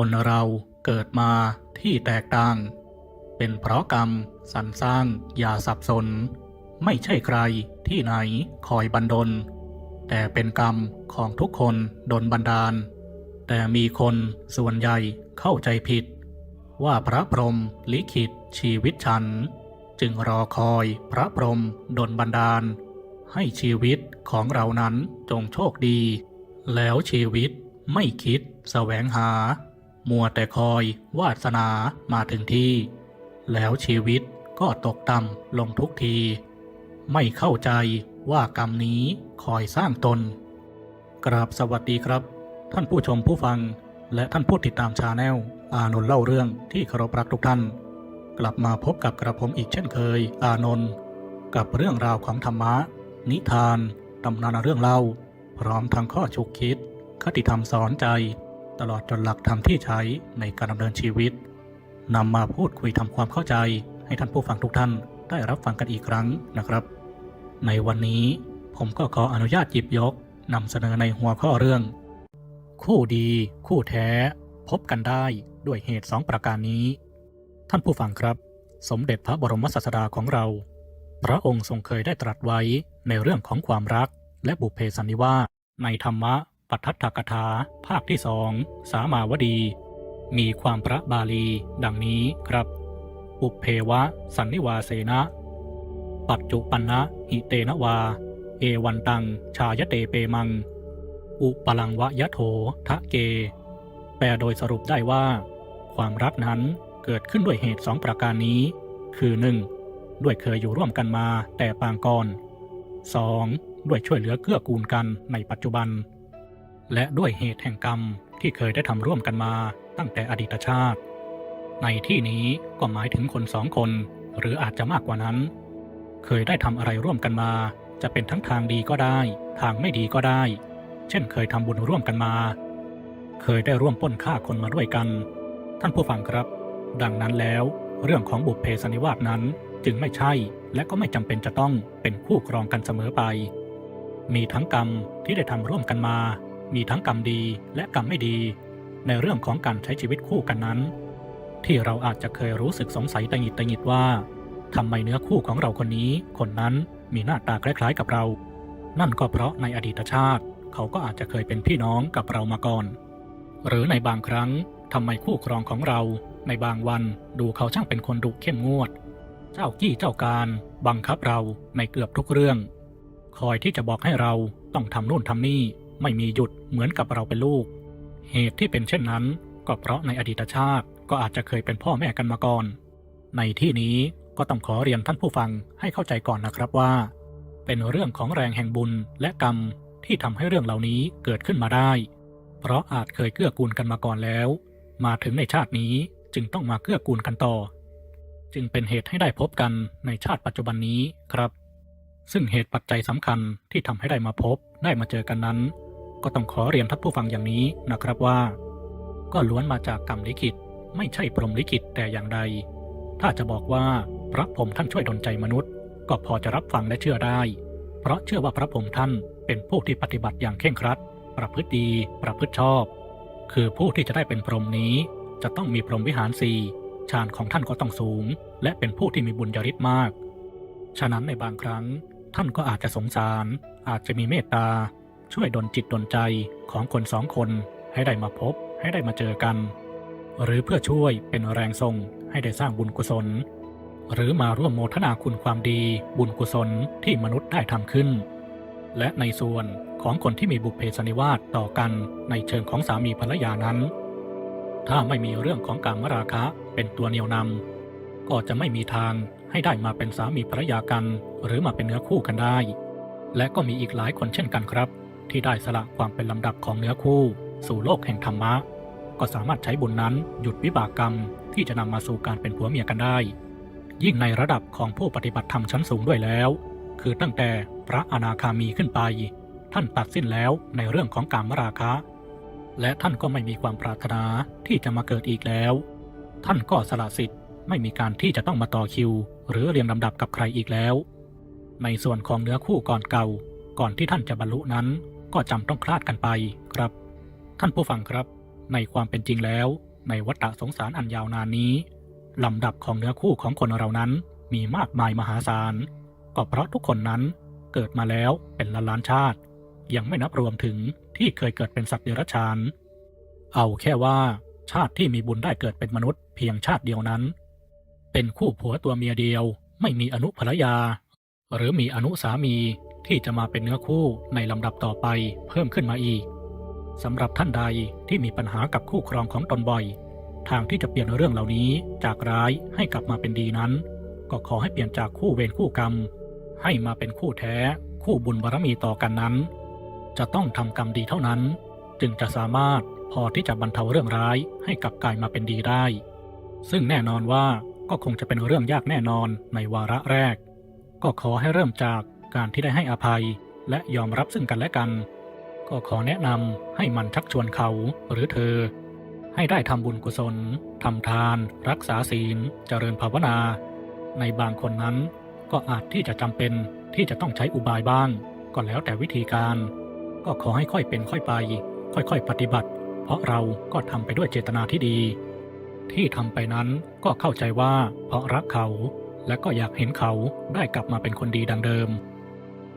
คนเราเกิดมาที่แตกต่าง เป็นเพราะกรรมสรรสร้างอย่าสับสน ไม่ใช่ใครที่ไหนคอยบันดล แต่เป็นกรรมของทุกคนดนบันดาล แต่มีคนส่วนใหญ่เข้าใจผิด ว่าพระพรหมลิขิตชีวิตฉัน จึงรอคอยพระพรหมดนบันดาล ให้ชีวิตของเรานั้นจงโชคดี แล้วชีวิตไม่คิดแสวงหา มัวแต่คอยวาสนามาถึงที่ แล้วชีวิตก็ตกต่ำลงทุกที ไม่เข้าใจว่ากรรมนี้คอยสร้างตน กราบสวัสดีครับ ท่านผู้ชมผู้ฟัง และท่านผู้ติดตามชาแนลอานนท์เล่าเรื่องที่เคารพรักทุกท่าน กลับมาพบกับกระผมอีกเช่นเคย อานนท์กับเรื่องราวของธรรมะ นิทานตำนานเรื่องเล่า พร้อมทั้งข้อฉุกคิด คติธรรมสอนใจ ตลอดจนหลักธรรมที่ใช้ในการดำเนินชีวิตนำมาพูดคุยทำความเข้าใจให้ท่านผู้ฟังทุกท่านได้รับฟังกันอีกครั้งนะครับ ในวันนี้ผมก็ขออนุญาตหยิบยกนำเสนอในหัวข้อเรื่อง คู่ดี คู่แท้ พบกันได้ด้วยเหตุสองประการนี้ ท่านผู้ฟังครับ สมเด็จพระบรมศาสดาของเรา พระองค์ทรงเคยได้ตรัสไว้ในเรื่องของความรักและบุพเพสันนิวาสในธรรมะ ปัทถกถา ภาคที่สอง สามาวดี มีความพระบาลี ดังนี้ครับบุเพวะ สันนิวาเสนะ ปัจจุปันนะหิเตนะวา เอวันตัง ชายเตเปมัง อุปลังวะยะโถทะเก แปลโดยสรุปได้ว่า ความรักนั้นเกิดขึ้นด้วยเหตุสองประการนี้ คือ 1. ด้วยเคยอยู่ร่วมกันมาแต่ปางก่อน 2. ด้วยช่วยเหลือเกื้อกูลกันในปัจจุบัน และด้วยเหตุแห่งกรรมที่เคยได้ทำร่วมกันมาตั้งแต่อดีตชาติ ในที่นี้ก็หมายถึงคนสองคน หรืออาจจะมากกว่านั้น เคยได้ทำอะไรร่วมกันมา จะเป็นทั้งทางดีก็ได้ ทางไม่ดีก็ได้ เช่นเคยทำบุญร่วมกันมา เคยได้ร่วมป้นฆ่าคนมาด้วยกัน ท่านผู้ฟังครับ ดังนั้นแล้วเรื่องของบุพเพสนนิวาสนั้นจึงไม่ใช่และก็ไม่จำเป็นจะต้องเป็นคู่ครองกันเสมอไป มีทั้งกรรมที่ได้ทำร่วมกันมา มีทั้งกรรมดีและกรรมไม่ดี ในเรื่องของการใช้ชีวิตคู่กันนั้น ที่เราอาจจะเคยรู้สึกสงสัยตังหิดตังหิดว่าทำไมเนื้อคู่ของเราคนนี้ คนนั้นมีหน้าตาคล้าย ๆ กับเรา นั่นก็เพราะในอดีตชาติ เขาก็อาจจะเคยเป็นพี่น้องกับเรามาก่อน หรือในบางครั้งทำไมคู่ครองของเราในบางวันดูเขาช่างเป็นคนดุเข้มงวด เจ้ากี้เจ้าการบังคับเราในเกือบทุกเรื่อง คอยที่จะบอกให้เราต้องทำนู่นทำนี่ ไม่มีหยุดเหมือนกับเราเป็นลูก เหตุที่เป็นเช่นนั้น ก็เพราะในอดีตชาติก็อาจจะเคยเป็นพ่อแม่กันมาก่อน ในที่นี้ก็ต้องขอเรียนท่านผู้ฟังให้เข้าใจก่อนนะครับว่า เป็นเรื่องของแรงแห่งบุญและกรรมที่ทำให้เรื่องเหล่านี้เกิดขึ้นมาได้ เพราะอาจเคยเกื้อกูลกันมาก่อนแล้ว มาถึงในชาตินี้จึงต้องมาเกื้อกูลกันต่อ จึงเป็นเหตุให้ได้พบกันในชาติปัจจุบันนี้ครับ ซึ่งเหตุปัจจัยสำคัญที่ทำให้ได้มาพบได้มาเจอกันนั้น ก็ต้องขอเรียนท่านผู้ฟังอย่างนี้นะครับว่า ก็ล้วนมาจากกรรมลิขิต ไม่ใช่พรหมลิขิตแต่อย่างใด ถ้าจะบอกว่าพระพรหมท่านช่วยดลใจมนุษย์ ก็พอจะรับฟังและเชื่อได้ เพราะเชื่อว่าพระพรหมท่านเป็นผู้ที่ปฏิบัติอย่างเคร่งครัด ประพฤติดี ประพฤติชอบ คือผู้ที่จะได้เป็นพรหมนี้ จะต้องมีพรหมวิหารสี่ฌานของท่านก็ต้องสูง และเป็นผู้ที่มีบุญญาฤทธิ์มาก ฉะนั้นในบางครั้งท่านก็อาจจะสงสาร อาจจะมีเมตตา ช่วยดลจิตดลใจของคนสองคนให้ได้มาพบให้ได้มาเจอกัน หรือเพื่อช่วยเป็นแรงส่งให้ได้สร้างบุญกุศล หรือมาร่วมโมทนาคุณความดีบุญกุศลที่มนุษย์ได้ทำขึ้น และในส่วนของคนที่มีบุพเพสนิวาสต่อกันในเชิงของสามีภรรยานั้น ถ้าไม่มีเรื่องของการมราคะเป็นตัวเหนี่ยวนำก็จะไม่มีทางให้ได้มาเป็นสามีภรรยากัน หรือมาเป็นเนื้อคู่กันได้ และก็มีอีกหลายคนเช่นกันครับ ที่ได้สละความเป็นลำดับของเนื้อคู่ สู่โลกแห่งธรรมะ ก็สามารถใช้บุญนั้นหยุดวิบากกรรมที่จะนำมาสู่การเป็นผัวเมียกันได้ ยิ่งในระดับของผู้ปฏิบัติธรรมชั้นสูงด้วยแล้ว คือตั้งแต่พระอนาคามีขึ้นไป ท่านตัดสิ้นแล้วในเรื่องของการมราคะ และท่านก็ไม่มีความปรารถนาที่จะมาเกิดอีกแล้ว ท่านก็สละสิทธิ์ไม่มีการที่จะต้องมาต่อคิว หรือเรียงลำดับกับใครอีกแล้ว ในส่วนของเนื้อคู่ก่อนเก่า ก่อนที่ท่านจะบรรลุนั้น ก็จำต้องคลาดกันไปครับ ท่านผู้ฟังครับ ในความเป็นจริงแล้ว ในวัฏสงสารอันยาวนานนี้ลำดับของเนื้อคู่ของคนเรานั้นมีมากมายมหาศาล ก็เพราะทุกคนนั้นเกิดมาแล้วเป็นล้านล้านชาติ ยังไม่นับรวมถึงที่เคยเกิดเป็นสัตว์เดรัจฉาน เอาแค่ว่า ชาติที่มีบุญได้เกิดเป็นมนุษย์เพียงชาติเดียวนั้น เป็นคู่ผัวตัวเมียเดียว ไม่มีอนุภรรยา หรือมีอนุสามี ที่จะมาเป็นเนื้อคู่ในลำดับต่อไปเพิ่มขึ้นมาอีกสำหรับท่านใดที่มีปัญหากับคู่ครองของตนบ่อย ทางที่จะเปลี่ยนเรื่องเหล่านี้จากร้ายให้กลับมาเป็นดีนั้น ก็ขอให้เปลี่ยนจากคู่เวรคู่กรรม ให้มาเป็นคู่แท้ คู่บุญบารมีต่อกันนั้น จะต้องทำกรรมดีเท่านั้น จึงจะสามารถพอที่จะบรรเทาเรื่องร้ายให้กลับกลายมาเป็นดีได้ ซึ่งแน่นอนว่าก็คงจะเป็นเรื่องยากแน่นอนในวาระแรก ก็ขอให้เริ่มจาก การที่ได้ให้อภัยและยอมรับซึ่งกันและกัน ก็ขอแนะนำให้มันชักชวนเขาหรือเธอ ให้ได้ทำบุญกุศลทำทาน รักษาศีล เจริญภาวนา ในบางคนนั้นก็อาจที่จะจำเป็นที่จะต้องใช้อุบายบ้าง ก็แล้วแต่วิธีการ ก็ขอให้ค่อยเป็นค่อยไป ค่อยๆ ปฏิบัติ เพราะเราก็ทำไปด้วยเจตนาที่ดี ที่ทำไปนั้นก็เข้าใจว่าเพราะรักเขา และก็อยากเห็นเขาได้กลับมาเป็นคนดีดังเดิม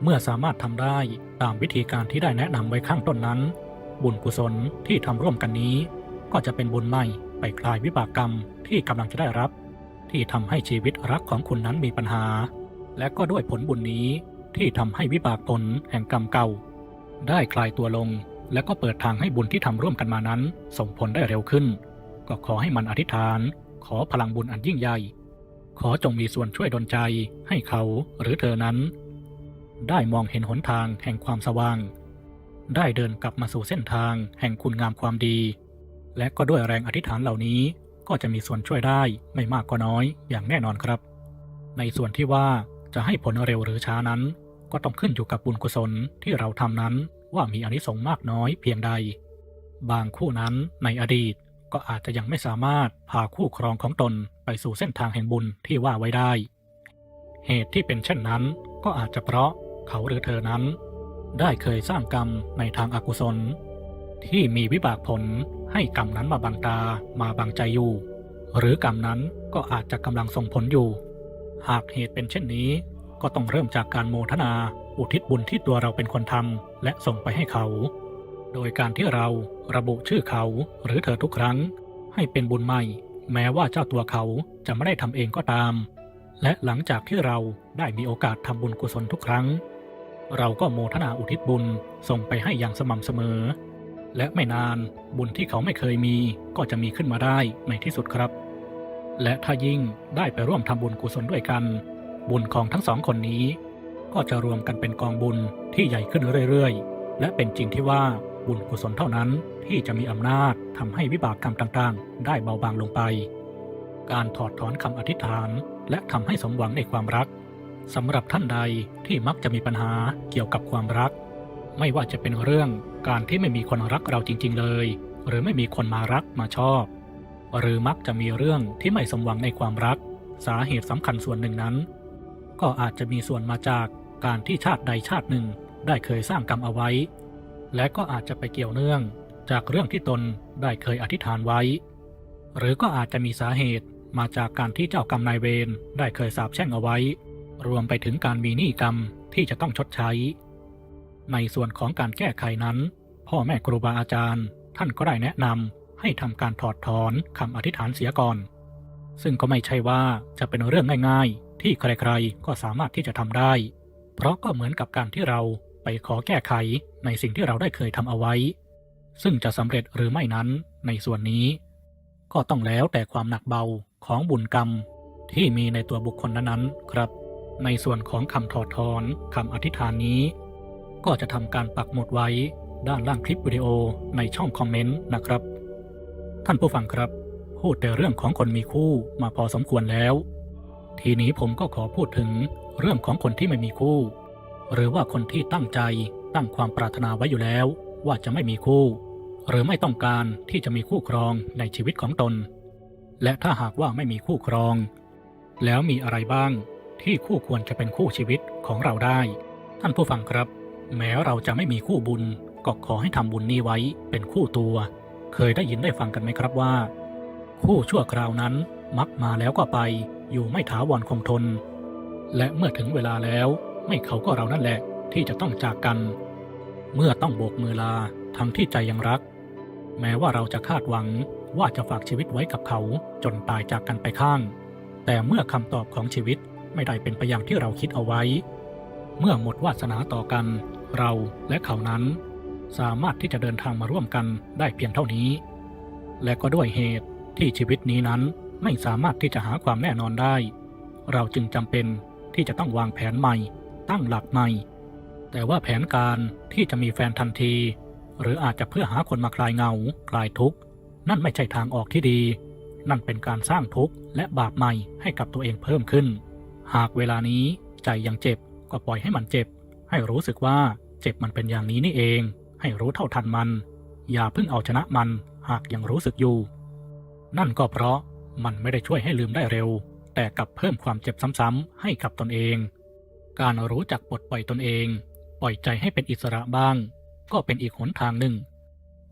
เมื่อสามารถทำได้ตามวิธีการที่ได้แนะนำไว้ข้างต้นนั้น บุญกุศลที่ทำร่วมกันนี้ ก็จะเป็นบุญใหม่ไปคลายวิบากกรรมที่กำลังจะได้รับ ที่ทำให้ชีวิตรักของคุณนั้นมีปัญหา และก็ด้วยผลบุญนี้ที่ทำให้วิบากผลแห่งกรรมเก่า ได้คลายตัวลง และก็เปิดทางให้บุญที่ทำร่วมกันมานั้น ส่งผลได้เร็วขึ้น ก็ขอให้มันอธิษฐาน ขอพลังบุญอันยิ่งใหญ่ ขอจงมีส่วนช่วยดลใจให้เขาหรือเธอนั้น ได้มองเห็นหนทางแห่งความสว่าง ได้เดินกลับมาสู่เส้นทางแห่งคุณงามความดี และก็ด้วยแรงอธิษฐานเหล่านี้ก็จะมีส่วนช่วยได้ไม่มากก็น้อยอย่างแน่นอนครับ ในส่วนที่ว่าจะให้ผลเร็วหรือช้านั้น ก็ต้องขึ้นอยู่กับบุญกุศลที่เราทำนั้นว่ามีอนิสงส์มากน้อยเพียงใด บางคู่นั้นในอดีตก็อาจจะยังไม่สามารถพาคู่ครองของตนไปสู่เส้นทางแห่งบุญที่ว่าไว้ได้ เหตุที่เป็นเช่นนั้นก็อาจจะเพราะ เขาหรือเธอนั้น ได้เคยสร้างกรรมในทางอากุศล ที่มีวิบากผลให้กรรมนั้นมาบังตามาบังใจอยู่ หรือกรรมนั้นก็อาจจะกำลังส่งผลอยู่ หากเหตุเป็นเช่นนี้ ก็ต้องเริ่มจากการโมทนา อุทิศบุญที่ตัวเราเป็นคนทำและส่งไปให้เขา โดยการที่เราระบุชื่อเขาหรือเธอทุกครั้ง ให้เป็นบุญใหม่ แม้ว่าเจ้าตัวเขาจะไม่ได้ทำเองก็ตามและหลังจากที่เราได้มีโอกาสทำบุญกุศลทุกครั้ง เราก็โมทนาอุทิศบุญส่งไปให้อย่างสม่ำเสมอ และไม่นานบุญที่เขาไม่เคยมีก็จะมีขึ้นมาได้ในที่สุดครับ และถ้ายิ่งได้ไปร่วมทำบุญกุศลด้วยกัน บุญของทั้งสองคนนี้ ก็จะรวมกันเป็นกองบุญที่ใหญ่ขึ้นเรื่อยๆ และเป็นจริงที่ว่าบุญกุศลเท่านั้นที่จะมีอำนาจทำให้วิบากกรรมต่างๆ ได้เบาบางลงไป การถอดถอนคำอธิษฐาน และทำให้สมหวังในความรัก สำหรับท่านใดที่มักจะมีปัญหาเกี่ยวกับความรัก ไม่ว่าจะเป็นเรื่องการที่ไม่มีคนรักเราจริง ๆ เลย หรือไม่มีคนมารักมาชอบ หรือมักจะมีเรื่องที่ไม่สมหวังในความรัก สาเหตุสำคัญส่วนหนึ่งนั้น ก็อาจจะมีส่วนมาจากการที่ชาติใดชาติหนึ่งได้เคยสร้างกรรมเอาไว้ และก็อาจจะไปเกี่ยวเนื่องจากเรื่องที่ตนได้เคยอธิษฐานไว้ หรือก็อาจจะมีสาเหตุมาจากการที่เจ้ากรรมนายเวรได้เคยสาปแช่งเอาไว้ รวมไปถึงการมีหนี้กรรมที่จะต้องชดใช้ ในส่วนของการแก้ไขนั้น พ่อแม่ครูบาอาจารย์ ท่านก็ได้แนะนำให้ทำการถอดถอนคำอธิษฐานเสียก่อน ซึ่งก็ไม่ใช่ว่าจะเป็นเรื่องง่าย ๆ ที่ใครๆ ก็สามารถที่จะทำได้ เพราะก็เหมือนกับการที่เราไปขอแก้ไขในสิ่งที่เราได้เคยทำเอาไว้ ซึ่งจะสำเร็จหรือไม่นั้นในส่วนนี้ ก็ต้องแล้วแต่ความหนักเบาของบุญกรรมที่มีในตัวบุคคลนั้นๆครับ ในส่วนของคำถอดถอนคำอธิษฐานนี้ ก็จะทำการปักหมุดไว้ด้านล่างคลิปวิดีโอในช่องคอมเมนต์นะครับ ท่านผู้ฟังครับ พูดแต่เรื่องของคนมีคู่มาพอสมควรแล้ว ทีนี้ผมก็ขอพูดถึงเรื่องของคนที่ไม่มีคู่ หรือว่าคนที่ตั้งใจตั้งความปรารถนาไว้อยู่แล้ว ว่าจะไม่มีคู่ หรือไม่ต้องการที่จะมีคู่ครองในชีวิตของตน และถ้าหากว่าไม่มีคู่ครอง แล้วมีอะไรบ้าง ที่คู่ควรจะเป็นคู่ชีวิตของเราได้ ท่านผู้ฟังครับ แม้เราจะไม่มีคู่บุญก็ขอให้ทำบุญนี้ไว้เป็นคู่ตัว เคยได้ยินได้ฟังกันไหมครับว่า คู่ชั่วคราวนั้นมักมาแล้วก็ไป อยู่ไม่ถาวรคงทน และเมื่อถึงเวลาแล้ว ไม่เขาก็เรานั่นแหละที่จะต้องจากกัน เมื่อต้องโบกมือลาทั้งที่ใจยังรัก แม้ว่าเราจะคาดหวังว่าจะฝากชีวิตไว้กับเขาจนตายจากกันไปข้าง แต่เมื่อคำตอบของชีวิต ไม่ได้เป็นไปอย่างที่เราคิดเอาไว้ เมื่อหมดวาสนาต่อกัน เราและเขานั้น สามารถที่จะเดินทางมาร่วมกันได้เพียงเท่านี้ และก็ด้วยเหตุที่ชีวิตนี้นั้นไม่สามารถที่จะหาความแน่นอนได้ เราจึงจำเป็นที่จะต้องวางแผนใหม่ ตั้งหลักใหม่ แต่ว่าแผนการที่จะมีแฟนทันที หรืออาจจะเพื่อหาคนมาคลายเงา คลายทุกข์ นั่นไม่ใช่ทางออกที่ดี นั่นเป็นการสร้างทุกข์และบาปใหม่ให้กับตัวเองเพิ่มขึ้น หากเวลานี้ใจยังเจ็บก็ปล่อยให้มันเจ็บ ให้รู้สึกว่าเจ็บมันเป็นอย่างนี้นี่เอง ให้รู้เท่าทันมัน อย่าเพิ่งเอาชนะมันหากยังรู้สึกอยู่ นั่นก็เพราะมันไม่ได้ช่วยให้ลืมได้เร็ว แต่กลับเพิ่มความเจ็บซ้ำๆให้กับตนเอง การรู้จักปลดปล่อยตนเอง ปล่อยใจให้เป็นอิสระบ้าง ก็เป็นอีกหนทางหนึ่ง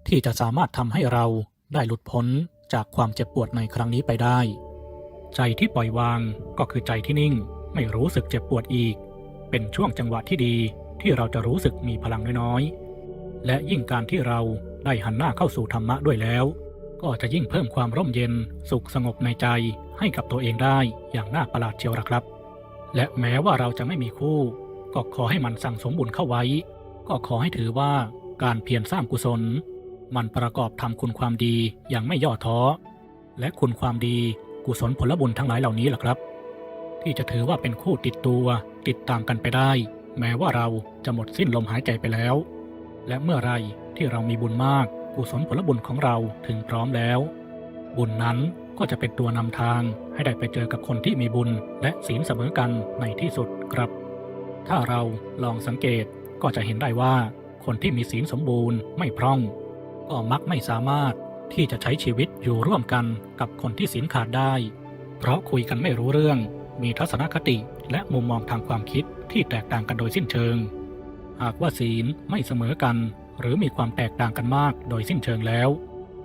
ที่จะสามารถทำให้เราได้หลุดพ้นจากความเจ็บปวดในครั้งนี้ไปได้ ใจที่ปล่อยวางก็คือใจที่นิ่ง ไม่รู้สึกเจ็บปวดอีก เป็นช่วงจังหวะที่ดีที่เราจะรู้สึกมีพลังน้อยๆ และยิ่งการที่เราได้หันหน้าเข้าสู่ธรรมะด้วยแล้ว ก็จะยิ่งเพิ่มความร่มเย็น สุขสงบในใจให้กับตัวเองได้อย่างน่าประหลาดเชียวละครับ และแม้ว่าเราจะไม่มีคู่ ก็ขอให้มันสั่งสมบุญเข้าไว้ ก็ขอให้ถือว่าการเพียรสร้างกุศล มันประกอบทำคุณความดีอย่างไม่ย่อท้อ และคุณความดี กุศลผลบุญทั้งหลายเหล่านี้แหละครับ ที่จะถือว่าเป็นคู่ติดตัวติดตามกันไปได้ แม้ว่าเราจะหมดสิ้นลมหายใจไปแล้ว และเมื่อไรที่เรามีบุญมากกุศลผลบุญของเราถึงพร้อมแล้ว บุญนั้นก็จะเป็นตัวนำทางให้ได้ไปเจอกับคนที่มีบุญและศีลเสมอกันในที่สุดครับ ถ้าเราลองสังเกตก็จะเห็นได้ว่า คนที่มีศีลสมบูรณ์ไม่พร่อง ก็มักไม่สามารถ ที่จะใช้ชีวิตอยู่ร่วมกันกับคนที่ศีลขาดได้ เพราะคุยกันไม่รู้เรื่อง มีทัศนคติและมุมมองทางความคิดที่แตกต่างกันโดยสิ้นเชิง หากว่าศีลไม่เสมอกัน หรือมีความแตกต่างกันมากโดยสิ้นเชิงแล้ว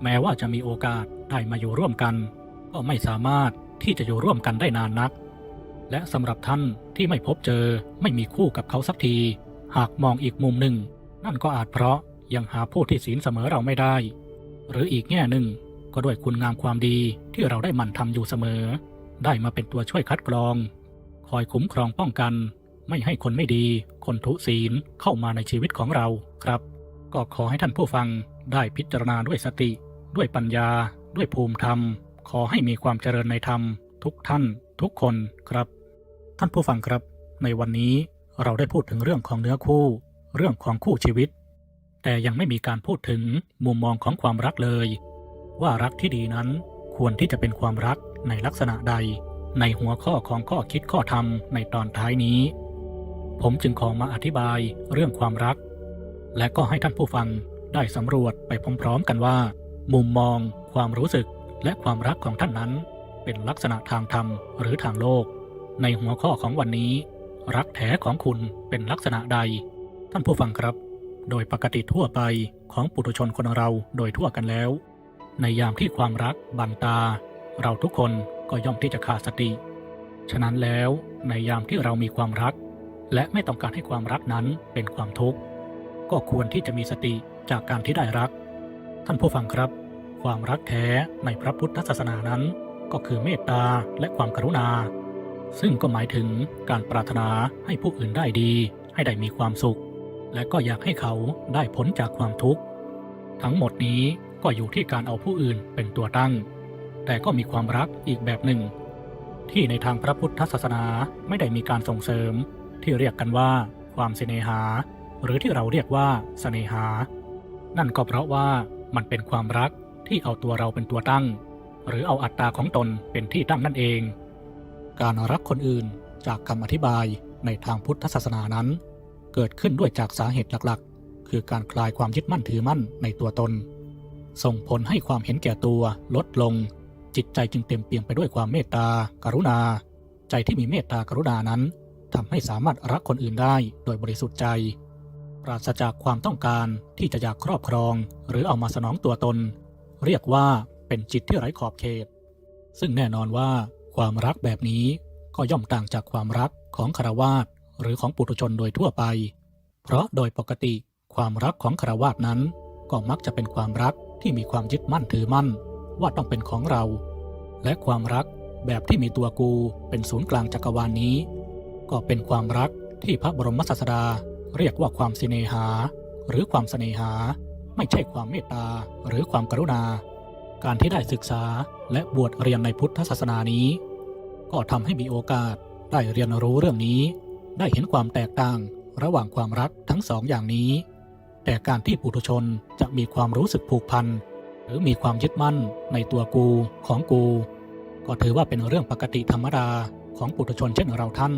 แม้ว่าจะมีโอกาสได้มาอยู่ร่วมกัน ก็ไม่สามารถที่จะอยู่ร่วมกันได้นานนัก และสำหรับท่านที่ไม่พบเจอไม่มีคู่กับเขาสักที หากมองอีกมุมหนึ่ง นั่นก็อาจเพราะยังหาผู้ที่ศีลเสมอเราไม่ได้ หรืออีกแง่หนึ่งก็ด้วยคุณงามความดีที่เราได้มั่นทำอยู่เสมอ ได้มาเป็นตัวช่วยคัดกรอง คอยคุ้มครองป้องกัน ไม่ให้คนไม่ดี คนทุศีลเข้ามาในชีวิตของเราครับ ก็ขอให้ท่านผู้ฟังได้พิจารณาด้วยสติ ด้วยปัญญา ด้วยภูมิธรรม ขอให้มีความเจริญในธรรม ทุกท่าน ทุกคนครับ ท่านผู้ฟังครับ ในวันนี้เราได้พูดถึงเรื่องของเนื้อคู่ เรื่องของคู่ชีวิต แต่ยังไม่มีการพูดถึงมุมมองของความรักเลย ว่ารักที่ดีนั้นควรที่จะเป็นความรักในลักษณะใด ในหัวข้อของข้อคิดข้อธรรมในตอนท้ายนี้ ผมจึงขอมาอธิบายเรื่องความรัก และก็ให้ท่านผู้ฟังได้สำรวจไปพร้อมๆกันว่า มุมมอง ความรู้สึกและความรักของท่านนั้น เป็นลักษณะทางธรรมหรือทางโลก ในหัวข้อของวันนี้ รักแท้ของคุณเป็นลักษณะใด ท่านผู้ฟังครับ โดยปกติทั่วไปของปุถุชนคนเราโดยทั่วกันแล้ว ในยามที่ความรักบังตา เราทุกคนก็ย่อมที่จะขาดสติ ฉะนั้นแล้วในยามที่เรามีความรัก และไม่ต้องการให้ความรักนั้นเป็นความทุกข์ ก็ควรที่จะมีสติจากการที่ได้รัก ท่านผู้ฟังครับ ความรักแท้ในพระพุทธศาสนานั้น ก็คือเมตตาและความกรุณา ซึ่งก็หมายถึงการปรารถนาให้ผู้อื่นได้ดี ให้ได้มีความสุข และก็อยากให้เขาได้พ้นจากความทุกข์ ทั้งหมดนี้ก็อยู่ที่การเอาผู้อื่นเป็นตัวตั้ง แต่ก็มีความรักอีกแบบหนึ่ง ที่ในทางพระพุทธศาสนาไม่ได้มีการส่งเสริม ที่เรียกกันว่า ความเสน่หา หรือที่เราเรียกว่าเสน่หา นั่นก็เพราะว่ามันเป็นความรักที่เอาตัวเราเป็นตัวตั้ง หรือเอาอัตตาของตนเป็นที่ตั้งนั่นเอง การรักคนอื่นจากคำอธิบายในทางพุทธศาสนานั้น เกิดขึ้นด้วยจากสาเหตุหลักๆ คือการคลายความยึดมั่นถือมั่นในตัวตน ส่งผลให้ความเห็นแก่ตัวลดลง จิตใจจึงเต็มเปี่ยมไปด้วยความเมตตา กรุณา ใจที่มีเมตตากรุณานั้นทำให้สามารถรักคนอื่นได้โดยบริสุทธิ์ใจ ปราศจากความต้องการที่จะอยากครอบครอง หรือเอามาสนองตัวตน เรียกว่าเป็นจิตที่ไร้ขอบเขต ซึ่งแน่นอนว่าความรักแบบนี้ก็ย่อมต่างจากความรักของคารวาส หรือของปุถุชนโดยทั่วไป เพราะโดยปกติความรักของคาวาสนั้น ก็มักจะเป็นความรักที่มีความยึดมั่นถือมั่น ว่าต้องเป็นของเรา และความรักแบบที่มีตัวกูเป็นศูนย์กลางจักรวาลนนี้ ก็เป็นความรักที่พระบรมศาสดาเรียกว่าความสิเนหา หรือความเสน่หา ไม่ใช่ความเมตตาหรือความกรุณา การที่ได้ศึกษาและบวชเรียนในพุทธศาสนานี้ ก็ทำให้มีโอกาสได้เรียนรู้เรื่องนี้ ได้เห็นความแตกต่างระหว่างความรักทั้งสองอย่างนี้ แต่การที่ปุถุชนจะมีความรู้สึกผูกพัน หรือมีความยึดมั่นในตัวกูของกู ก็ถือว่าเป็นเรื่องปกติธรรมดาของปุถุชนเช่นเราท่าน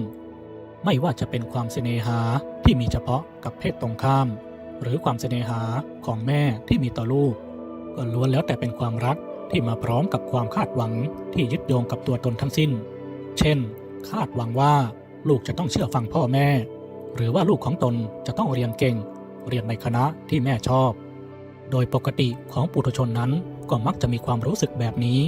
ไม่ว่าจะเป็นความเสน่หาที่มีเฉพาะกับเพศตรงข้าม หรือความเสน่หาของแม่ที่มีต่อลูก ก็ล้วนแล้วแต่เป็นความรักที่มาพร้อมกับความคาดหวังที่ยึดโยงกับตัวตนทั้งสิ้น เช่น คาดหวังว่า ลูกจะต้องเชื่อฟังพ่อแม่ หรือว่าลูกของตนจะต้องเรียนเก่ง เรียนในคณะที่แม่ชอบ โดยปกติของปุถุชนนั้นก็มักจะมีความรู้สึกแบบนี้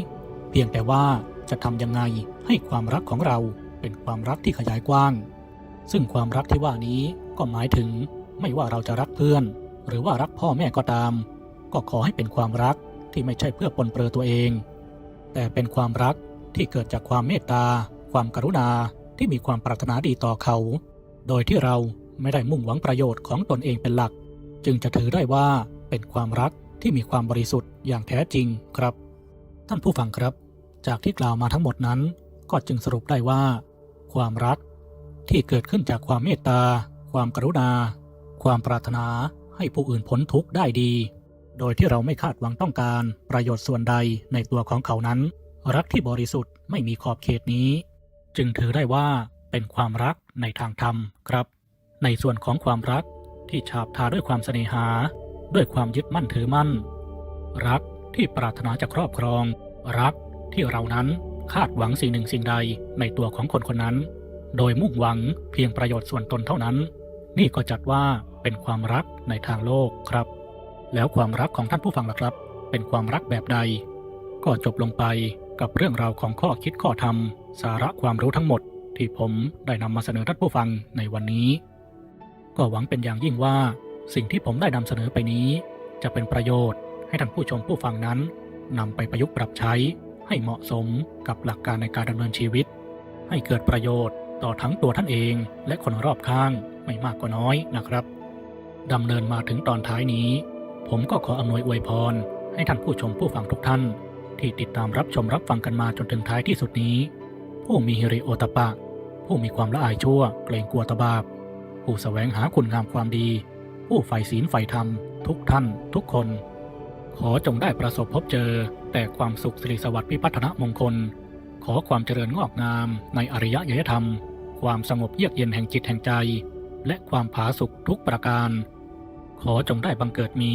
เพียงแต่ว่าจะทำยังไงให้ความรักของเราเป็นความรักที่ขยายกว้าง ซึ่งความรักที่ว่านี้ก็หมายถึงไม่ว่าเราจะรักเพื่อน หรือว่ารักพ่อแม่ก็ตาม ก็ขอให้เป็นความรักที่ไม่ใช่เพื่อปนเปื้อตัวเอง แต่เป็นความรักที่เกิดจากความเมตตา ความกรุณา ที่มีความปรารถนาดีต่อเขา โดยที่เราไม่ได้มุ่งหวังประโยชน์ของตนเองเป็นหลัก จึงจะถือได้ว่าเป็นความรักที่มีความบริสุทธิ์อย่างแท้จริงครับ ท่านผู้ฟังครับ จากที่กล่าวมาทั้งหมดนั้น ก็จึงสรุปได้ว่า ความรัก ที่เกิดขึ้นจากความเมตตา ความกรุณา ความปรารถนาให้ผู้อื่นพ้นทุกข์ได้ดี โดยที่เราไม่คาดหวังต้องการประโยชน์ส่วนใดในตัวของเขานั้น รักที่บริสุทธิ์ไม่มีขอบเขตนี้ จึงถือได้ว่าเป็นความรักในทางธรรมครับ ในส่วนของความรักที่ฉาบทาด้วยความเสน่หา ด้วยความยึดมั่นถือมั่น รักที่ปรารถนาจะครอบครอง รักที่เรานั้นคาดหวังสิ่งหนึ่งสิ่งใดในตัวของคนคนนั้น โดยมุ่งหวังเพียงประโยชน์ส่วนตนเท่านั้น นี่ก็จัดว่าเป็นความรักในทางโลกครับ แล้วความรักของท่านผู้ฟังล่ะครับ เป็นความรักแบบใด ก็จบลงไป กับเรื่องราวของข้อคิดข้อธรรม สาระความรู้ทั้งหมด ที่ผมได้นำมาเสนอท่านผู้ฟังในวันนี้ ก็หวังเป็นอย่างยิ่งว่า สิ่งที่ผมได้นำเสนอไปนี้ จะเป็นประโยชน์ให้ท่านผู้ชมผู้ฟังนั้นนำไปประยุกต์ปรับใช้ให้เหมาะสมกับหลักการในการดำเนินชีวิต ให้เกิดประโยชน์ต่อทั้งตัวท่านเองและคนรอบข้างไม่มากก็น้อยนะครับดำเนินมาถึงตอนท้ายนี้ ผมก็ขออำนวยอวยพรให้ท่านผู้ชมผู้ฟังทุกท่าน ที่ติดตามรับชมรับฟังกันมาจนถึงท้ายที่สุดนี้ ผู้มีฮิริโอตปะ ผู้มีความละอายชั่ว เกรงกลัวตบาปผู้แสวงหาคุณงามความดี ผู้ใฝ่ศีลใฝ่ธรรม ทุกท่าน ทุกคน ขอจงได้ประสบพบเจอ แต่ความสุขสิริสวัสดิ์พิพัฒนมงคล ขอความเจริญงอกงาม ในอริยยธรรม ความสงบเยือกเย็นแห่งจิตแห่งใจ และความผาสุกทุกประการ ขอจงได้บังเกิดมี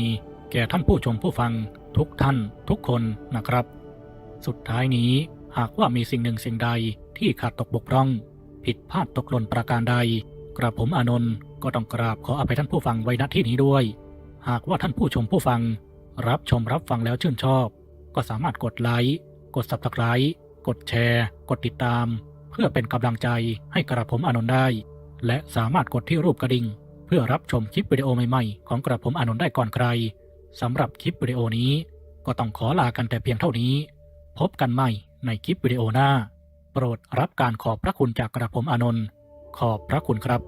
แก่ท่านผู้ชมผู้ฟัง ทุกท่านทุกคนนะครับ สุดท้ายนี้หากว่ามีสิ่งหนึ่งสิ่งใดที่ขาดตกบกพร่อง ผิดพลาดตกหล่นประการใด กระผมอานนท์ก็ต้องกราบขออภัยท่านผู้ฟังไว้ณที่นี้ด้วย หากว่าท่านผู้ชมผู้ฟัง รับชมรับฟังแล้วชื่นชอบ ก็สามารถกดไลค์กด subscribe กดแชร์ กดติดตาม เพื่อเป็นกำลังใจให้กระผมอานนท์ได้ และสามารถกดที่รูปกระดิ่ง เพื่อรับชมคลิปวิดีโอใหม่ๆ ของกระผมอานนท์ได้ก่อนใคร สำหรับคลิปวิดีโอนี้ ก็ต้องขอลากันแต่เพียงเท่านี้ พบกันใหม่ในคลิปวิดีโอหน้า โปรดรับการขอบพระคุณจากกระผมอานนท์ขอบพระคุณครับ